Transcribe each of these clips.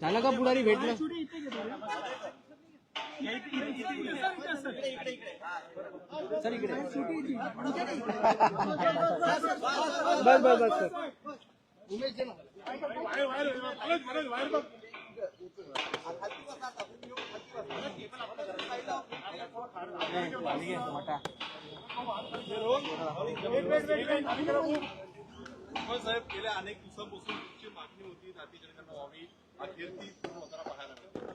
झालं का पुढारी भेटलं? सर इकडे बस बस बस सर. पण साहेब गेल्या अनेक दिवसांपासून तुमची मागणी होती व्हावी. अखेर ती पूर्ण होताना पाहायला मिळते.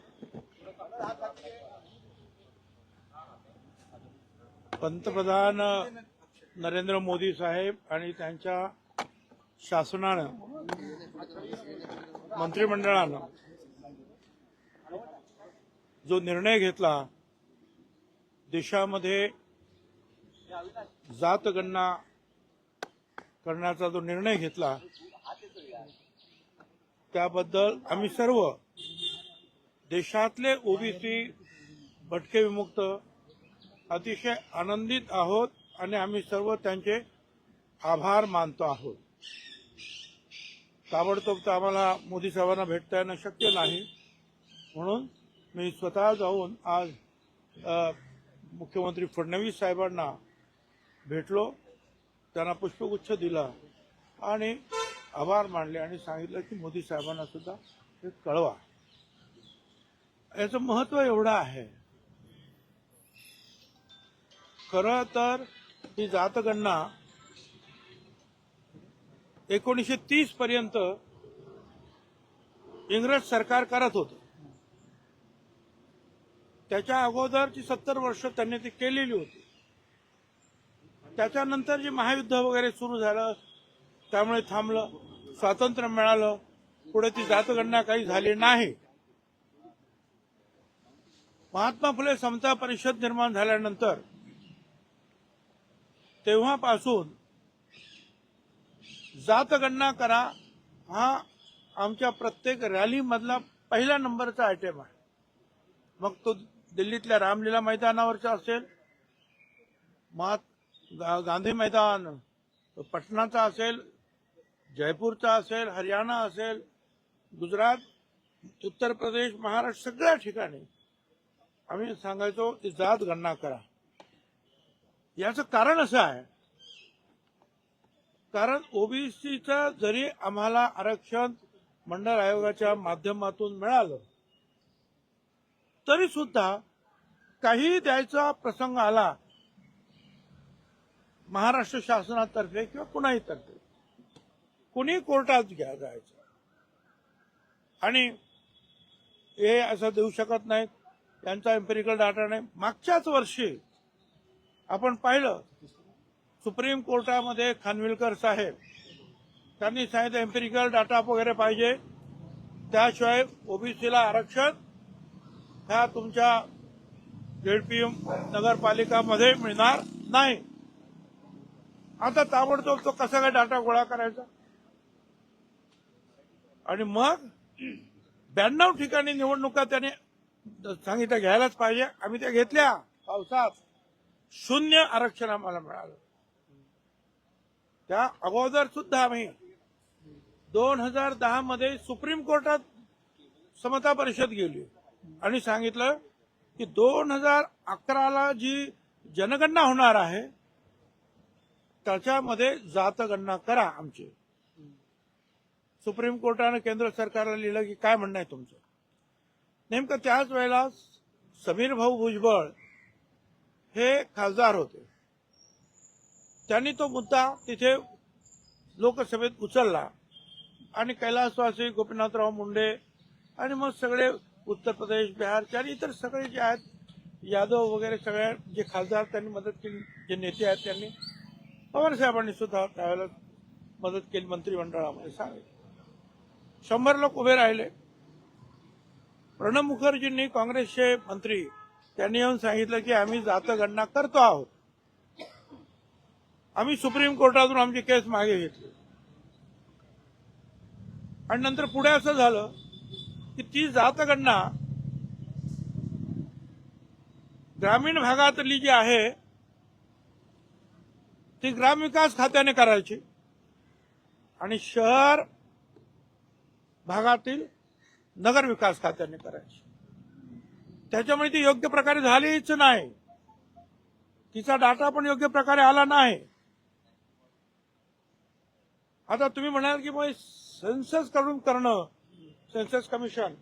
पंतप्रधान नरेंद्र मोदी साहेब आणि त्यांच्या शासनानं मंत्रिमंडळानं जो निर्णय घेतला देशामध्ये जातगणना करण्याचा जो निर्णय घेतला त्याबद्दल आम्ही सर्व देशातले ओबीसी भटके विमुक्त अतिशय आनंदित आहोत आणि आम्ही सर्व त्यांचे आभार मानतो आहोत. ताबडतोब तर आम्हाला मोदी साहेबांना भेटता येणं शक्य नाही. म्हणून मी स्वतः जाऊन आज मुख्यमंत्री फडणवीस साहेबांना भेटलो. त्यांना पुष्पगुच्छ दिला आणि आभार मानले आणि सांगितलं की मोदी साहेबांना सुद्धा हे कळवा. याचं महत्त्व एवढं आहे. खरं तर ही जातगणना एकोणीसशे तीस पर्यंत इंग्रज सरकार करत होतं. त्याच्या अगोदरची सत्तर वर्ष त्यांनी ती केलेली होती. त्याच्यानंतर जे महायुद्ध वगैरे सुरू झालं त्यामुळे थांबलं. स्वातंत्र्य मिळालं. पुढे ती जातगणना काही झाली नाही. महात्मा फुले समता परिषद निर्माण झाल्यानंतर तेव्हापासून जातगणना करा हा आमच्या प्रत्येक रॅलीमधला पहिला नंबरचा आयटम आहे. मग तो दिल्लीतल्या रामलीला मैदानावरचा असेल महात गा- गांधी मैदान पटनाचा असेल जयपूरचा असेल हरियाणा असेल गुजरात उत्तर प्रदेश महाराष्ट्र सगळ्या ठिकाणी आम्ही सांगायचो की जात गणना करा. याचं कारण असं आहे कारण ओबीसीचं जरी आम्हाला आरक्षण मंडळ आयोगाच्या माध्यमातून मिळालं तरी सुद्धा काही द्यायचा प्रसंग आला महाराष्ट्र शासनातर्फे किंवा कुणाही तर्फे कुणी कोर्टात घ्या जायचं? आणि हे असं देऊ शकत नाहीत. त्यांचा एम्पेरिकल डाटा नाही. मागच्याच वर्षी आपण पाहिलं सुप्रीम कोर्टामध्ये खानविलकर साहेब त्यांनी सांगितलं एम्पेरिकल डाटा वगैरे पाहिजे. त्याशिवाय ओबीसीला आरक्षण ह्या तुमच्या झेडपीएम नगरपालिकामध्ये मिळणार नाही. आता ताबडतोब तो कसा काय डाटा गोळा करायचा? आणि मग ब्याण्णव ठिकाणी निवडणुका त्याने सांगितलं घ्यायलाच पाहिजे. आम्ही त्या घेतल्या. पावसात. शून्य आरक्षण आम्हाला मिळालं. त्या अगोदर सुद्धा आम्ही दोन हजार दहा मध्ये सुप्रीम कोर्टात समता परिषद गेली. आणि सांगितलं की दोन हजार अकराला जी जनगणना होणार आहे त्याच्यामध्ये जातगणना करा आमची. सुप्रीम कोर्टानं केंद्र सरकारला लिहिलं की काय म्हणणं आहे तुमचं? नेमकं त्याच वेळेला समीर भाऊ भुजबळ हे खासदार होते. त्यांनी तो मुद्दा तिथे लोकसभेत उचलला आणि कैलासवासी गोपीनाथराव मुंडे आणि मग सगळे उत्तर प्रदेश बिहारचे आणि इतर सगळे जे आहेत यादव वगैरे सगळ्या जे खासदार त्यांनी मदत केली जे नेते आहेत त्यांनी पवार साहेबांनी सुद्धा त्यावेळेला मदत केली मंत्रिमंडळामध्ये सांगितलं. शंभर लोक उभे राहिले. प्रणब मुखर्जींनी काँग्रेसचे मंत्री त्यांनी येऊन सांगितलं की आम्ही जातगणना करतो आहोत. आम्ही सुप्रीम कोर्टातून आमची केस मागे घेतली. आणि नंतर पुढे असं झालं की ती जातगणना ग्रामीण भागातली जी आहे ती ग्रामविकास खात्याने करायची. आणि शहर भागातील नगर विकास खात्याने करायची. त्याच्यामुळे ती योग्य प्रकारे झालीच नाही. तिचा डाटा पण योग्य प्रकारे आला नाही. आता तुम्ही म्हणाल की मग सेन्ससकडून करणं सेन्सस कमिशन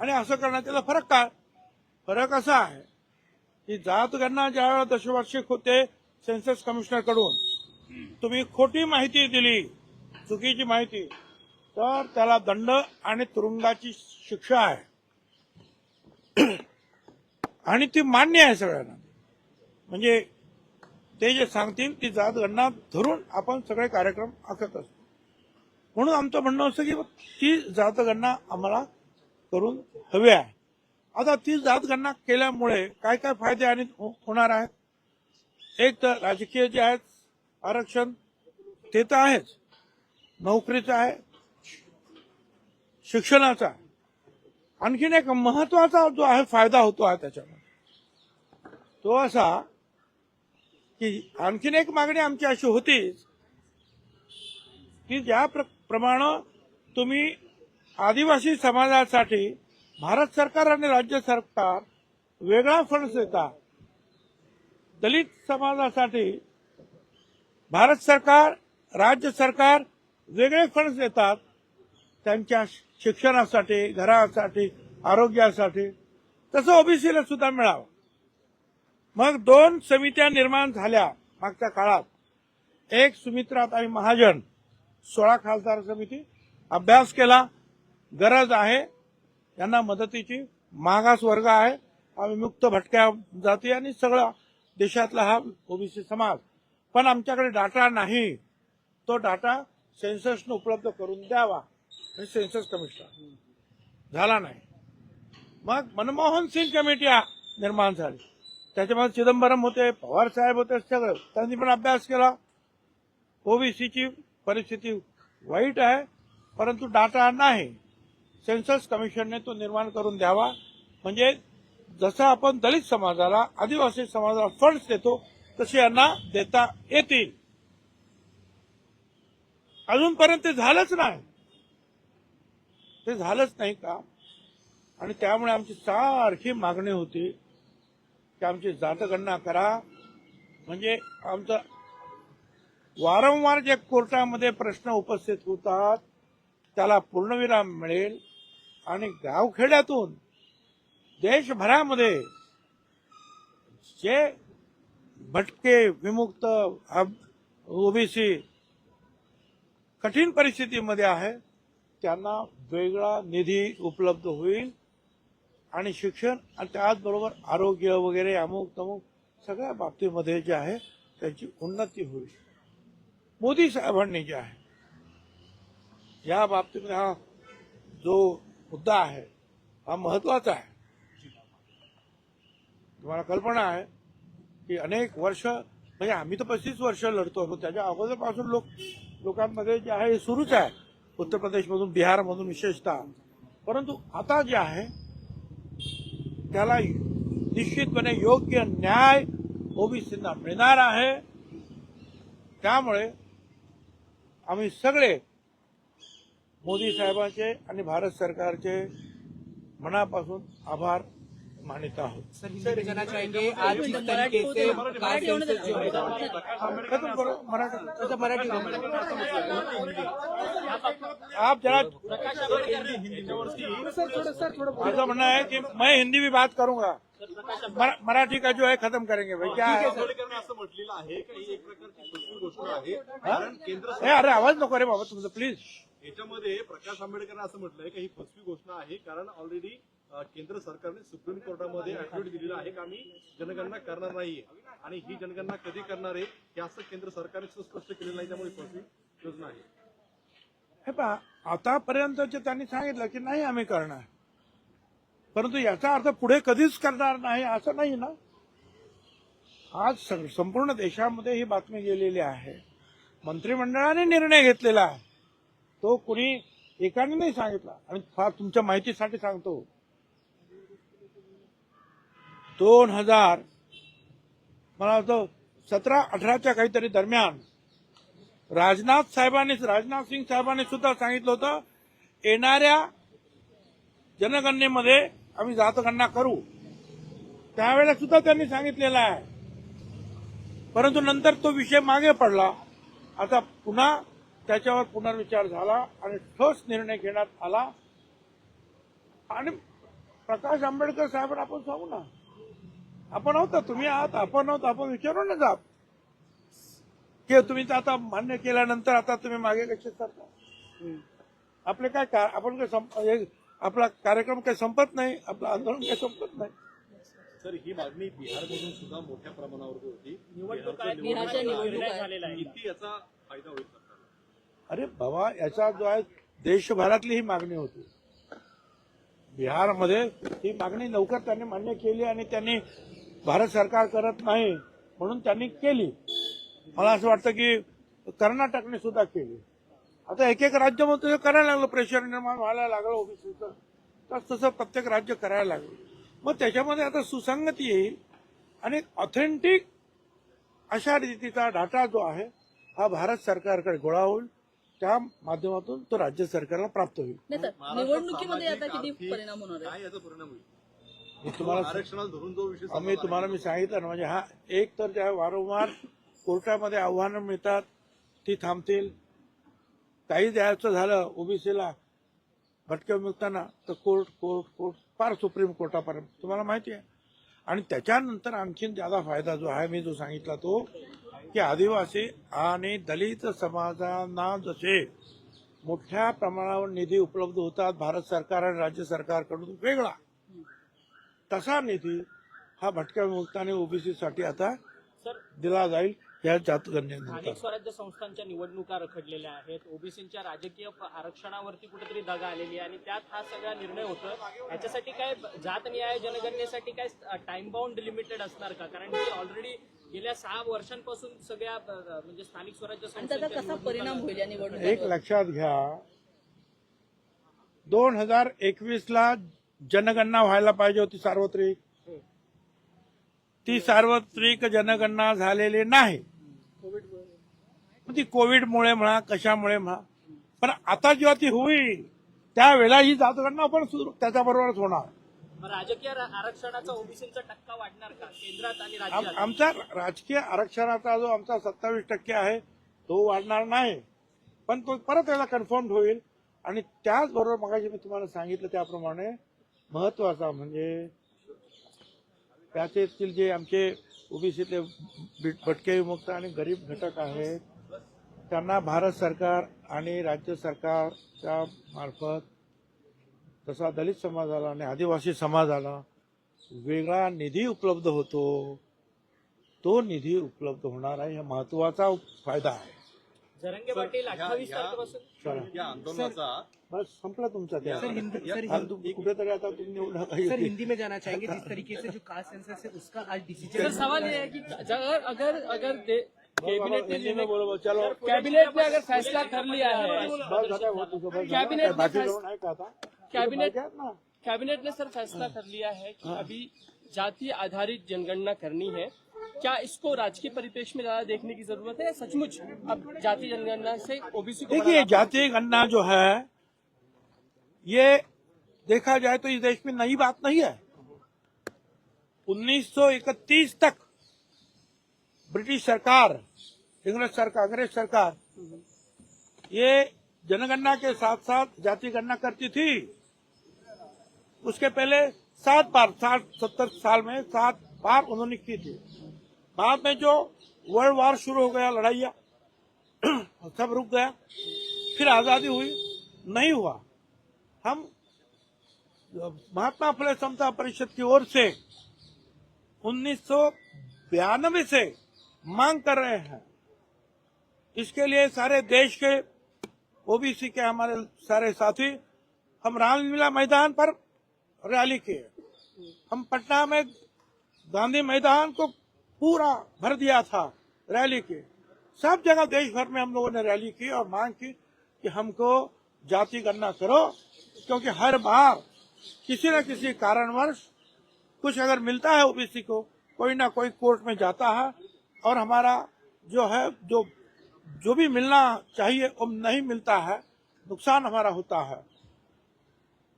आणि असं करणं त्याचा फरक काय? फरक असा आहे की जात गणना ज्या वेळेला दशवार्षिक होते सेन्सस कमिशनरकडून तुम्ही खोटी माहिती दिली चुकीची माहिती तर त्याला दंड आणि तुरुंगाची शिक्षा आहे. आणि ती मान्य आहे सगळ्यांना. म्हणजे ते जे सांगतील ती जात गणना धरून आपण सगळे कार्यक्रम आखत असतो. म्हणून आमचं म्हणणं असतं की ती जातगणना आम्हाला करून हवी आहे. आता ती जातगणना केल्यामुळे काय काय फायदे आणि हो- होणार आहेत? एक तर राजकीय जे आहेत आरक्षण ते तर आहेच. नोकरीचं आहे शिक्षणाचा. आणखीन एक महत्त्वाचा जो आहे फायदा होतो आहे त्याच्यामध्ये. तो असा की आणखीन एक मागणी आमची अशी होती की ज्या प्र- प्रमाणे तुम्ही आदिवासी समाजासाठी भारत सरकार आणि राज्य सरकार वेगळा फंड देता दलित समाजासाठी भारत सरकार राज्य सरकार वेगळे फंड देतात. त्यांच्या शिक्षणासाठी घरासाठी आरोग्यासाठी. तसं ओबीसीला सुद्धा मिळावं. मग दोन समित्या निर्माण झाल्या मागच्या काळात. एक सुमित्रात आणि महाजन. सोळा खासदार समिती. अभ्यास केला. गरज आहे. यांना मदतीची मागास वर्ग आहे. आम्ही मुक्त भटक्या जाती आणि सगळा देशातला हा ओबीसी समाज. पण आमच्याकडे डाटा नाही. तो डाटा सेन्ससनं उपलब्ध करून द्यावा. आणि सेन्सस कमिशनर. झाला नाही. मग मनमोहन सिंग कमिटी निर्माण झाली. त्याच्यामध्ये चिदंबरम होते पवार साहेब होते सगळं. त्यांनी पण अभ्यास केला. ओबीसीची परिस्थिती वाईट आहे परंतु डाटा नाही. सेन्सस कमिशनने तो निर्माण करून द्यावा. म्हणजे जसं आपण दलित समाजाला आदिवासी समाजाला फंड्स देतो तसे यांना देता येतील. अजूनपर्यंत ते झालंच नाही. ते झालंच नाही का आणि त्यामुळे आमची सारखी मागणी होती की आमची जातगणना करा. म्हणजे आमचं वारंवार जे कोर्टामध्ये प्रश्न उपस्थित होतात त्याला पूर्णविराम मिळेल. आणि गावखेड्यातून देशभरामध्ये जे भटके विमुक्त ओबीसी कठीण परिस्थितीमध्ये आहे त्यांना वेगळा निधी उपलब्ध होईल आणि शिक्षण आणि त्याचबरोबर आरोग्य वगैरे अमुक तमुक सगळ्या बाबतीमध्ये जे आहे त्याची उन्नती होईल. मोदी साहेबांनी जे आहे या बाबतीमध्ये हा जो मुद्दा आहे हा महत्त्वाचा आहे. तुम्हाला कल्पना आहे की अनेक वर्ष म्हणजे आम्ही तर पस्तीस वर्ष लढतो त्याच्या अगोदरपासून लोक लोकांमध्ये जे आहे हे सुरूच आहे. उत्तर प्रदेशमधून बिहारमधून विशेषतः. परंतु आता जे आहे त्याला निश्चितपणे योग्य न्याय ओबीसींना मिळणार आहे. त्यामुळे आम्ही सगळे मोदी साहेबांचे आणि भारत सरकारचे मनापासून आभार मानित आहोत. है मराठी तो मराठी आप जरा ऐसा म्हणना है कि मैं हिंदी भी बात करूंगा. मरा- मराठी का जो है खत्म करेंगे भाई क्या है आंबेडकरांनी असं म्हटलेलं आहे की एक प्रकारची फसवी घोषणा आहे. कारण केंद्र ए, अरे आवाज नको रे बाबा तुमचं प्लीज याच्यामध्ये प्रकाश आंबेडकरांनी असं म्हटलंय की ही फसवी घोषणा आहे कारण ऑलरेडी केंद्र सरकारने सुप्रीम कोर्टामध्ये ऍफिडेव्हिट दिलेलं आहे की? आम्ही जनगणना करणार नाहीये. आणि ही जनगणना कधी करणार आहे हे असं केंद्र सरकारने स्पष्ट केलेलं नाही त्यामुळे योजना आहे? हे पहा आतापर्यंतचे त्यांनी सांगितलं की नाही आम्ही करणार. परंतु याचा अर्थ पुढे कधीच करणार नाही असं नाही ना? आज संपूर्ण देशामध्ये ही बातमी गेलेली आहे. मंत्रिमंडळाने निर्णय घेतलेला आहे. तो कुणी एकाने नाही सांगितला. आणि फार तुमच्या माहितीसाठी सांगतो. दोन हजार मला वाटतं सतरा अठराच्या काहीतरी दरम्यान राजनाथ साहेबांनी राजनाथ सिंग साहेबांनी सुद्धा सांगितलं होतं येणाऱ्या जनगणनेमध्ये आम्ही जातगणना करू. त्यावेळेला सुद्धा त्यांनी सांगितलेलं आहे. परंतु नंतर तो विषय मागे पडला. आता पुन्हा त्याच्यावर पुनर्विचार झाला आणि ठोस निर्णय घेण्यात आला. आणि प्रकाश आंबेडकर साहेब आपण सांगू ना आपण आहोत तुम्ही आहात आपण आहोत आपण विचारू ना जात. की तुम्ही तर आता मान्य केल्यानंतर आता तुम्ही मागे कसे सरता? आपले काय आपण काय संप- आपला कार्यक्रम काही संपत नाही आपलं आंदोलन काही संपत नाही? सर ही मागणी बिहारमधून सुद्धा मोठ्या प्रमाणावर होती. निवडणूक बिहारच्या बिहारच्या निवडणुकीमध्ये निवडणूक झालेला आहे. किती याचा फायदा होईल सरकारला? अरे बाबा याचा जो आहे देशभरातली ही मागणी होती. बिहारमध्ये ही मागणी लवकर त्यांनी मान्य केली आणि त्यांनी भारत सरकार करत नाही म्हणून त्यांनी केली. मला असं वाटतं की कर्नाटकने सुद्धा केली. आता एक एक राज्यामध्ये ते करायला लागलं प्रेशर निर्माण व्हायला लागलं ओबीसीचं तस तसं प्रत्येक राज्य करायला लागलं. मग त्याच्यामध्ये आता सुसंगती येईल आणि ऑथेंटिक अशा रीतीचा डाटा जो आहे हा भारत सरकारकडे गोळा होईल. त्या माध्यमातून तो राज्य सरकारला प्राप्त होईल. निवडणुकीमध्ये आता किती परिणाम होणार आहे तुम्हाला आरक्षणाला धरून जो विषय आम्ही तुम्हाला मी सांगितलं ना म्हणजे हा एक तर ज्या वारंवार कोर्टामध्ये आव्हानं मिळतात ती थांबतील. काही द्यायचं झालं ओबीसीला भटक्या मिळताना तर कोर्ट कोर्ट कोर्ट फार सुप्रीम कोर्टापर्यंत. तुम्हाला माहिती आहे? आणि त्याच्यानंतर आणखीन ज्यादा फायदा जो आहे मी जो सांगितला तो की आदिवासी आणि दलित समाजांना जसे मोठ्या प्रमाणावर निधी उपलब्ध होतात भारत सरकार आणि राज्य सरकारकडून वेगळा. तसा निधी हा भटक्या विमुक्त आणि ओबीसी साठी आता सर दिला जाईल या स्थानिक स्वराज्य संस्थांच्या निवडणुका रखडलेल्या आहेत. ओबीसीच्या राजकीय आरक्षणावरती कुठेतरी दगा आलेली आहे आणि त्यात हा सगळा निर्णय होतो याच्यासाठी काय जात न्याय जनगणनेसाठी काय टाइम बाउंड लिमिटेड असणार का? कारण की ऑलरेडी गेल्या सहा वर्षांपासून सगळ्या म्हणजे स्थानिक स्वराज्य संस्थांच्या कसा परिणाम होईल या एक निवडणुकीवर? लक्षात घ्या. दोन हजार एकवीस ला जनगणना व्हायला पाहिजे होती सार्वत्रिक. ती सार्वत्रिक जनगणना झालेली नाही. ती कोविडमुळे म्हणा कशामुळे म्हणा. पण आता जेव्हा ती होईल त्यावेळेला ही जातगणना पण सुरू त्याच्याबरोबरच होणार. राजकीय आरक्षणाचा ओबीसीचा टक्का वाढणार का? केंद्रात आणि राज्यात? आमचा राजकीय आरक्षणाचा जो आमचा सत्तावीस टक्के आहे तो वाढणार नाही. पण तो परत एकदा कन्फर्म होईल. आणि त्याचबरोबर मगाशी मी तुम्हाला सांगितलं त्याप्रमाणे महत्त्वाचा म्हणजे त्यातील जे आमचे ओबीसीतले भटके विमुक्त आणि गरीब घटक आहेत त्यांना भारत सरकार आणि राज्य सरकारच्या मार्फत तसा दलित समाजाला आणि आदिवासी समाजाला वेगळा निधी उपलब्ध होतो. तो निधी उपलब्ध होणार आहे हा महत्त्वाचा फायदा आहे. जरंगे पाटील अठ्ठावीस तारखेपासून या आंदोलनाचा बस संपला तुमचा त्या सर, हिंदी- सर, हा, कुठेतरी आता तुम्ही निवडा सर हिंदी में जाना चाहेंगे जिस तरीके से जो कास्ट सेंसस है उसका आज सर डिसीज़न सवाल ये है कि अगर अगर अगर कैबिनेट ने बोलो चलो कैबिनेट ने अगर फैसला कर लिया है हो. कॅबिनेट कॅबिनेट कैबिनेट ने सर फैसला कर लिया है कि अभी जाति आधारित जनगणना करनी है क्या इसको राजकीय परिप्रेक्ष्य में ज़्यादा देखने की ज़रूरत है? सचमुच अब जाति जनगणना से ओबीसी देखिए जाति गणना जो है ये देखा जाए तो इस देश में नई बात नहीं है। 1931 तक ब्रिटिश सरकार इंग्लिश सरकार अंग्रेज़ सरकार ये जनगणना के साथ साथ जाति गणना करती थी। उसके पहले सात बार साठ सत्तर साल में सात बार उन्होंने की थी। बाद में जो वर्ल्ड वार शुरू हो गया, लड़ाइया सब रुक गया, फिर आज़ादी हुई, नहीं हुआ। हम, महात्मा फुले समता परिषद की ओर से उन्नीस से मांग कर रहे हैं। इसके लिए सारे देश के ओबीसी के हमारे सारे साथी, हम रामलीला मैदान पर रैली किए। हम पटना में गांधी मैदान को पूरा भर दिया था रैली के। सब जगह देश भर में हम लोगों ने रैली की और मांग की कि हमको जाति गणना करो, क्योंकि हर बार किसी न किसी कारणवश कुछ अगर मिलता है ओबीसी को, कोई ना कोई कोर्ट में जाता है और हमारा जो है, जो जो भी मिलना चाहिए वो नहीं मिलता है, नुकसान हमारा होता है।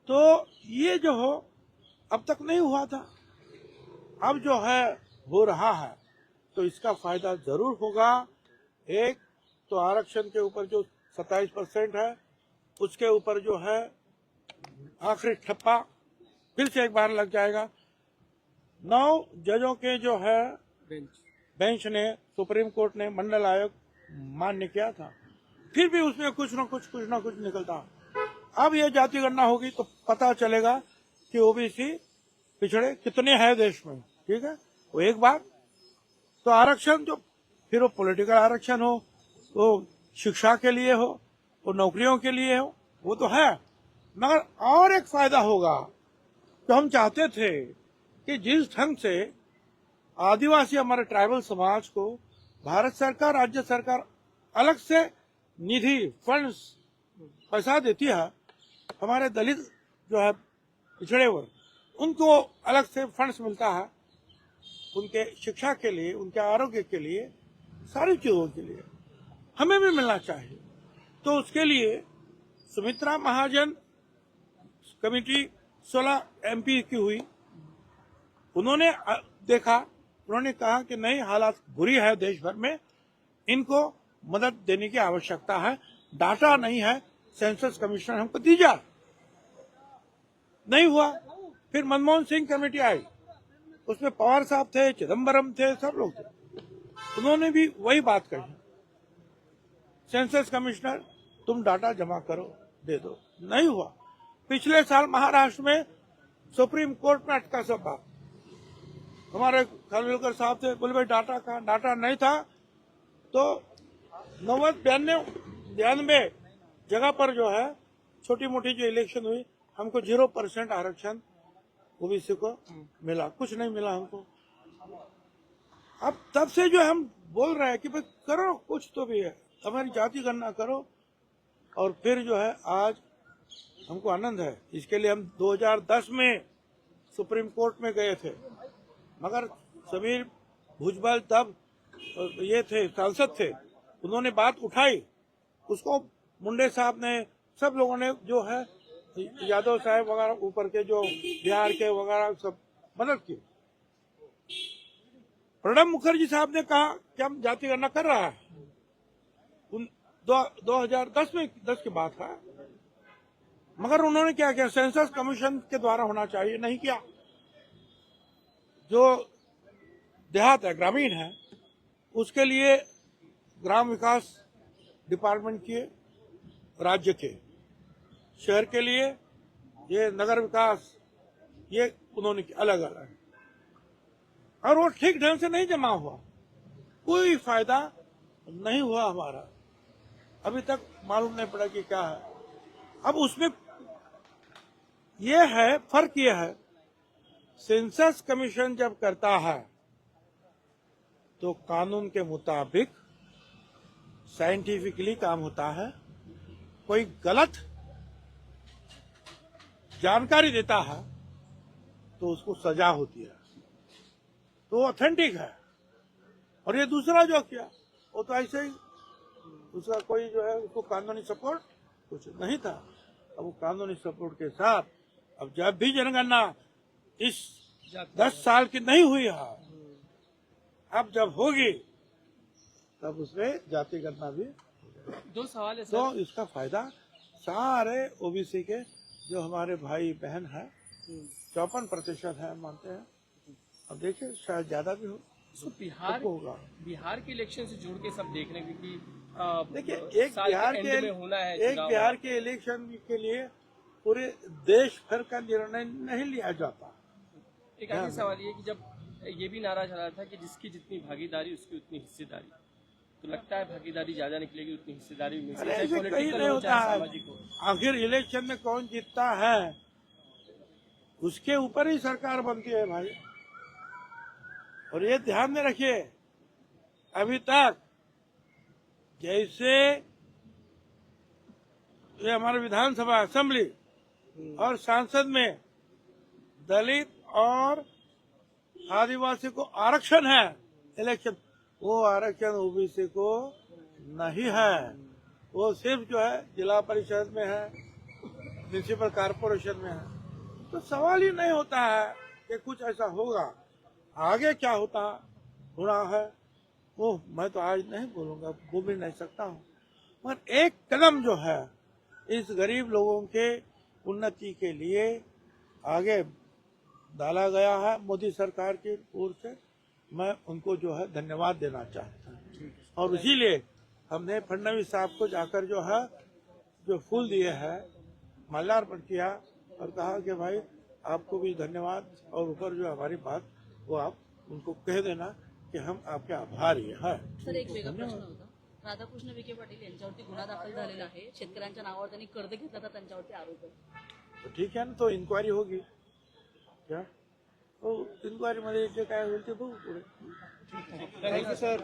तो ये जो हो, अब तक नहीं हुआ था। अब जो है हो रहा है तो इसका फ़ायदा ज़रूर होगा। एक तो आरक्षण के ऊपर जो 27 परसेंट है उसके ऊपर जो है आखिरी ठप्पा फिर से एक बार लग जाएगा। नौ जजों के जो है बेंच ने सुप्रीम कोर्ट ने मंडल आयोग मान्य किया था। फिर भी उसमें कुछ न कुछ कुछ न कुछ निकलता। अब ये जाति गणना होगी तो पता चलेगा कि ओबीसी पिछड़े कितने हैं देश में ठीक है? वो एक बात। तो आरक्षण जो, फिर वो पॉलिटिकल आरक्षण हो, वो शिक्षा के लिए हो, वो नौकरियों के लिए हो, वो तो है। मगर और एक फ़ायदा होगा तो हम चाहते थे कि जिस ढंग से आदिवासी हमारे ट्राइबल समाज को भारत सरकार, राज्य सरकार अलग से निधि फंड्स पैसा देती है, हमारे दलित जो है पिछड़े वर्ग, उनको अलग से फंड्स मिलता है। उनके शिक्षा के लिए, उनके आरोग्य के लिए, सारी चीज़ों के लिए। हमें भी मिलना चाहिए। तो उसके लिए सुमित्रा महाजन कमेटी 16 एमपी की हुई। उन्होंने देखा, उन्होंने कहा कि नई हालात बुरी है देश भर में। इनको मदद देने की आवश्यकता है। डाटा नहीं है। सेंसस कमीशन हमको दीजा नहीं हुआ। फिर मनमोहन सिंह कमेटी आई। उसमें पवार साहब थे चिदम्बरम थे, सब लोग थे। उन्होंने भी वही बात कही। सेंसस कमिश्नर तुम डाटा जमा करो, दे दो। नहीं हुआ। पिछले साल महाराष्ट्र में सुप्रीम कोर्ट में अटका सब बात। हमारे खानविलकर साहब थे, बोले, भाई, डाटा का डाटा नहीं था। तो नव्वद बयानवे बयानवे जगह पर जो है छोटी मोटी जो इलेक्शन हुई, हमको ज़ीरो परसेंट आरक्षण ओबीसी को मिला। कुछ नहीं मिला हमको। अब तब से जो हम बोल रहे हैं कि भाई करो कुछ तो भी है। हमारी जाति गणना करो। और फिर जो है आज हमको आनंद है। इसके लिए हम 2010 में सुप्रीम कोर्ट में गए थे। मगर समीर भुजबल तब ये थे सांसद थे। उन्होंने बात उठाई। उसको मुंडे साहब ने सब लोगों ने जो है यादव साहब वगैरह ऊपर के जो बिहार के वगैरह सब मदद की। प्रणब मुखर्जी साहब ने कहा कि हम जाति गणना कर रहा है। उन दो, 2010 में 10 की बात है मगर उन्होंने क्या किया? सेंसस कमीशन के द्वारा होना चाहिए नहीं किया। जो देहात है ग्रामीण है उसके लिए ग्राम विकास डिपार्टमेंट किए राज्य के शहर के लिए ये नगर विकास, ये उन्होंने अलग अलग। और वो ठीक ढंग से नहीं जमा हुआ। कोई फ़ायदा नहीं हुआ हमारा। अभी तक मालूम नहीं पड़ा कि क्या है। अब उसमें ये है, फ़र्क ये है, सेंसस कमीशन जब करता है तो कानून के मुताबिक, साइंटिफिकली काम होता है। कोई गलत जानकारी देता है तो उसको सजा होती है। तो ऑथेंटिक है। और ये दूसरा जो किया वो तो ऐसे ही उसका कोई जो है उसको कानूनी सपोर्ट कुछ नहीं था। अब वो कानूनी सपोर्ट के साथ अब जब भी जनगणना इस दस साल की नहीं हुई है अब जब होगी तब उसमें जाति गणना भी दो सवाल है तो इसका फ़ायदा सारे ओबीसी के जो हमारे भाई बहन है चौपन प्रतिशत है मानते हैं। अब देखिए शायद ज़्यादा भी हो सो बिहार होगा। बिहार के इलेक्शन से जुड़ के सब देख रहे हैं क्योंकि देखिए एक बिहार के के होना है एक बिहार के इलेक्शन के लिए पूरे देश भर का निर्णय नहीं लिया जाता। एक आखिरी सवाल ये कि जब ये भी नारा चला था कि जिसकी जितनी भागीदारी उसकी उतनी हिस्सेदारी। तो लगता है भागीदारी ज़्यादा निकलेगी उतनी हिस्सेदारी नहीं होता है। आखिर इलेक्शन में कौन जीतता है? उसके ऊपर ही सरकार बनती है भाई। और ये ध्यान में रखिए अभी तक जैसे ये हमारे विधानसभा असेंबली और सांसद में दलित और आदिवासी को आरक्षण है इलेक्शन वो आरक्षण ओबीसी को नहीं है। वो सिर्फ़ जो है जिला परिषद में है म्यूनसिपल कारपोरेशन में है। तो सवाल ही नहीं होता है कि कुछ ऐसा होगा। आगे क्या होता, होना है। वो मैं तो आज नहीं बोलूँगा बोल भी नहीं सकता हूँ। पर एक कदम जो है, इस गरीब लोगों के उन्नति के लिए आगे डाला गया है मोदी सरकार की ओर से। मैं उनको जो है धन्यवाद देना चाहता हूँ। और इसीलिए हमने फडनवीस साहब को जाकर जो है जो फूल दिए हैं माल्यार्पण किया और कहा कि भाई आपको भी धन्यवाद और ऊपर जो हमारी बात वो आप उनको कह देना कि हम आपके आभारी हैं। सर एक वेगळा प्रश्न होता. राधाकृष्ण विखे पाटील यांच्यावरती गुन्हा दाखल झालेला आहे. शेतकऱ्यांच्या नावावर त्यांनी कर्ज त्यांच्यावरती आरोप आहे. तो ठीक है ना तो इन्क्वायरी होगी. क्या? हो इन्क्वायरी जे काय होईल ते बघू पुढे. Thank you sir